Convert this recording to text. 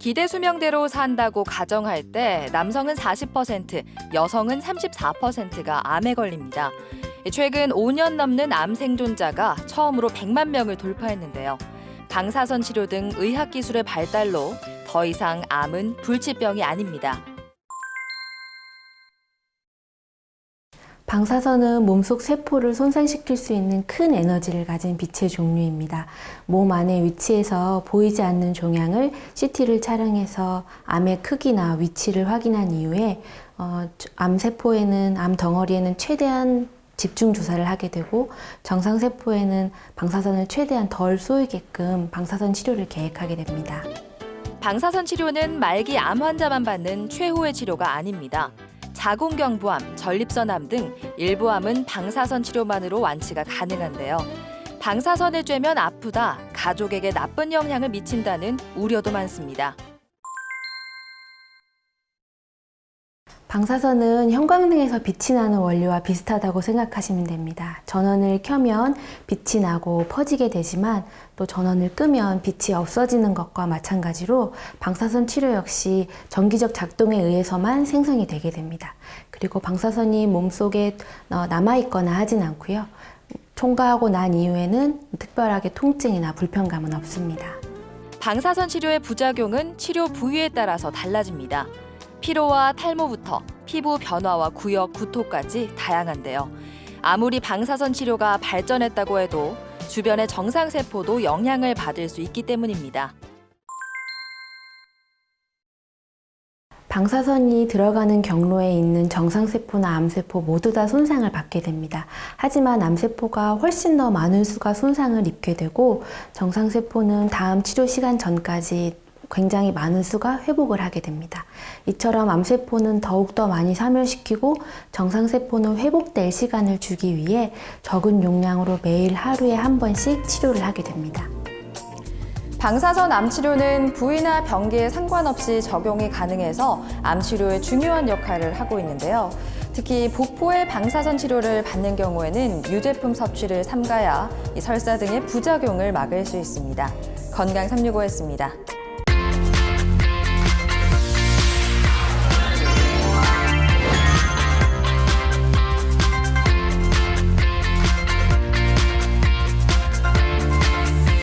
기대 수명대로 산다고 가정할 때 남성은 40%, 여성은 34%가 암에 걸립니다. 최근 5년 넘는 암 생존자가 처음으로 100만 명을 돌파했는데요. 방사선 치료 등 의학 기술의 발달로 더 이상 암은 불치병이 아닙니다. 방사선은 몸속 세포를 손상시킬 수 있는 큰 에너지를 가진 빛의 종류입니다. 몸 안에 위치해서 보이지 않는 종양을 CT를 촬영해서 암의 크기나 위치를 확인한 이후에 어, 암 세포에는 암 덩어리에는 최대한 집중 주사를 하게 되고 정상 세포에는 방사선을 최대한 덜 쏘이게끔 방사선 치료를 계획하게 됩니다. 방사선 치료는 말기 암 환자만 받는 최후의 치료가 아닙니다. 자궁경부암, 전립선암 등 일부 암은 방사선 치료만으로 완치가 가능한데요. 방사선을 쬐면 아프다, 가족에게 나쁜 영향을 미친다는 우려도 많습니다. 방사선은 형광등에서 빛이 나는 원리와 비슷하다고 생각하시면 됩니다. 전원을 켜면 빛이 나고 퍼지게 되지만 또 전원을 끄면 빛이 없어지는 것과 마찬가지로 방사선 치료 역시 전기적 작동에 의해서만 생성이 되게 됩니다. 그리고 방사선이 몸속에 어, 남아있거나 하진 않고요. 총과하고 난 이후에는 특별하게 통증이나 불편감은 없습니다. 방사선 치료의 부작용은 치료 부위에 따라서 달라집니다. 피로와 탈모부터 피부 변화와 구역, 구토까지 다양한데요. 아무리 방사선 치료가 발전했다고 해도 주변의 정상세포도 영향을 받을 수 있기 때문입니다. 방사선이 들어가는 경로에 있는 정상세포나 암세포 모두 다 손상을 받게 됩니다. 하지만 암세포가 훨씬 더 많은 수가 손상을 입게 되고 정상세포는 다음 치료 시간 전까지 굉장히 많은 수가 회복을 하게 됩니다. 이처럼 암세포는 더욱더 많이 사멸시키고 정상세포는 회복될 시간을 주기 위해 적은 용량으로 매일 하루에 한 번씩 치료를 하게 됩니다. 방사선 암 치료는 부위나 병기에 상관없이 적용이 가능해서 암 치료에 중요한 역할을 하고 있는데요. 특히 복부의 방사선 치료를 받는 경우에는 유제품 섭취를 삼가야 이 설사 등의 부작용을 막을 수 있습니다. 건강 365였습니다.